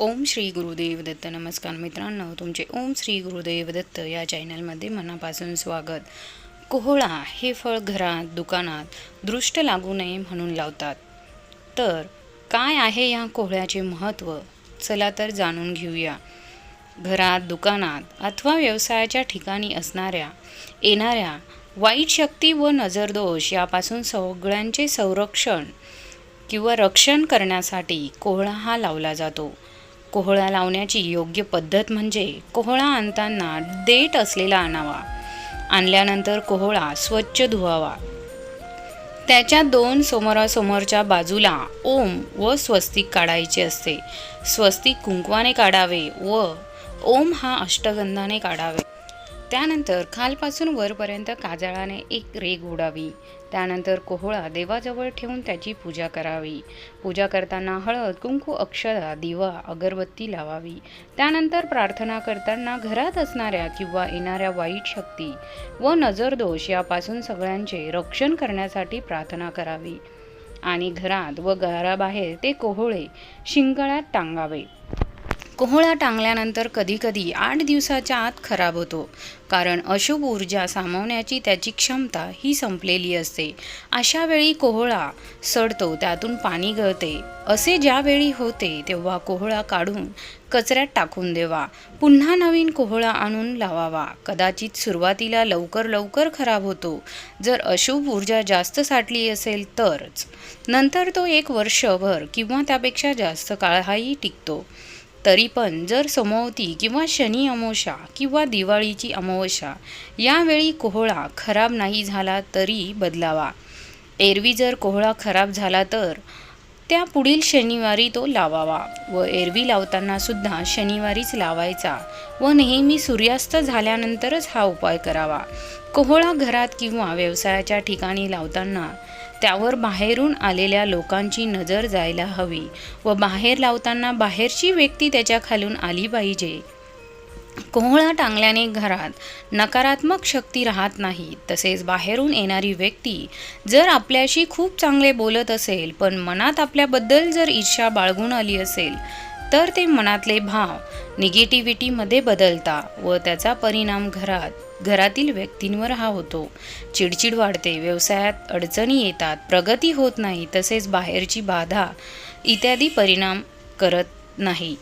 ओम श्री गुरुदेव दत्त. नमस्कार मित्रांनो तुमचे ओम श्री गुरुदेव दत्त या चॅनलमध्ये मनापासून स्वागत. कोहळा हे फळ घरात दुकानात दृष्ट लागू नये म्हणून लावतात. तर काय आहे या कोहळ्याचे महत्त्व? चला तर जाणून घेऊया. घरात दुकानात अथवा व्यवसायाच्या ठिकाणी असणाऱ्या येणाऱ्या वाईट शक्ती व नजरदोष यापासून सगळ्यांचे संरक्षण किंवा रक्षण करण्यासाठी कोहळा हा लावला जातो. कोहळा लावण्याची योग्य पद्धत म्हणजे कोहळा आणताना देठ असलेला आणावा. आणल्यानंतर कोहळा स्वच्छ धुवावा. त्याच्या दोन समोरासमोरच्या बाजूला ओम व स्वस्तिक काढायचे असते. स्वस्तिक कुंकवाने काढावे व ओम हा अष्टगंधाने काढावे. त्यानंतर खालपासून वरपर्यंत काजळाने एक रेग उडावी. त्यानंतर कोहळा देवाजवळ ठेवून त्याची पूजा करावी. पूजा करताना हळद कुंकू अक्षरा दिवा अगरबत्ती लावावी. त्यानंतर प्रार्थना करताना घरात असणाऱ्या किंवा येणाऱ्या वाईट शक्ती व नजरदोष यापासून सगळ्यांचे रक्षण करण्यासाठी प्रार्थना करावी. आणि घरात व घराबाहेर ते कोहळे शिंगळ्यात टांगावे. कोहळा टांगल्यानंतर कधीकधी आठ दिवसाच्या आत खराब होतो. कारण अशुभ ऊर्जा सामावण्याची त्याची क्षमता ही संपलेली असते. अशा वेळी कोहळा सडतो त्यातून पाणी गळते. असे ज्यावेळी होते तेव्हा कोहळा काढून कचऱ्यात टाकून देवा. पुन्हा नवीन कोहळा आणून लावावा. कदाचित सुरुवातीला लवकर लवकर खराब होतो. जर अशुभ ऊर्जा जास्त साठली असेल तरच. नंतर तो एक वर्षभर किंवा त्यापेक्षा जास्त काळहाही टिकतो. तरी पण जर समोवती किंवा शनी अमावस्या किंवा दिवाळीची अमावस्या यावेळी कोहळा खराब नाही झाला तरी बदलावा. एरवी जर कोहळा खराब झाला तर त्या पुढील शनिवारी तो लावावा व एरवी लावताना सुद्धा शनिवारीच लावायचा व नेहमी सूर्यास्त झाल्यानंतरच हा उपाय करावा. कोहळा घरात किंवा व्यवसायाच्या ठिकाणी लावताना त्यावर बाहेरून आलेल्या लोकांची नजर जायला हवी व बाहेर लावताना बाहेरची व्यक्ती त्याच्या खालून आली पाहिजे. कोहळा टांगल्याने घरात नकारात्मक शक्ती राहत नाही. तसेच बाहेरून येणारी व्यक्ती जर आपल्याशी खूप चांगले बोलत असेल पण मनात आपल्याबद्दल जर ईर्षा बाळगून आली असेल तर ते मनातले भाव निगेटिव्हिटीमध्ये बदलता व त्याचा परिणाम घरात घरातील व्यक्तींवर हा होतो. चिडचिड वाढते व्यवसायात अडचणी येतात प्रगती होत नाही तसेच बाहेरची बाधा इत्यादी परिणाम करत नाही.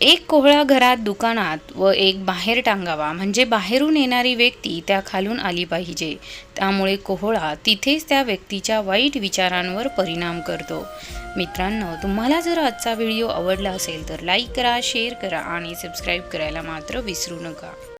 एक कोहळा घरात दुकानात व एक बाहेर टांगावा म्हणजे बाहेरून येणारी व्यक्ती त्या खालून आली पाहिजे. त्यामुळे कोहळा तिथेच त्या व्यक्तीच्या वाईट विचारांवर परिणाम करतो. मित्रांनो तुम्हाला जर आजचा व्हिडिओ आवडला असेल तर लाईक करा शेअर करा आणि सबस्क्राईब करायला मात्र विसरू नका.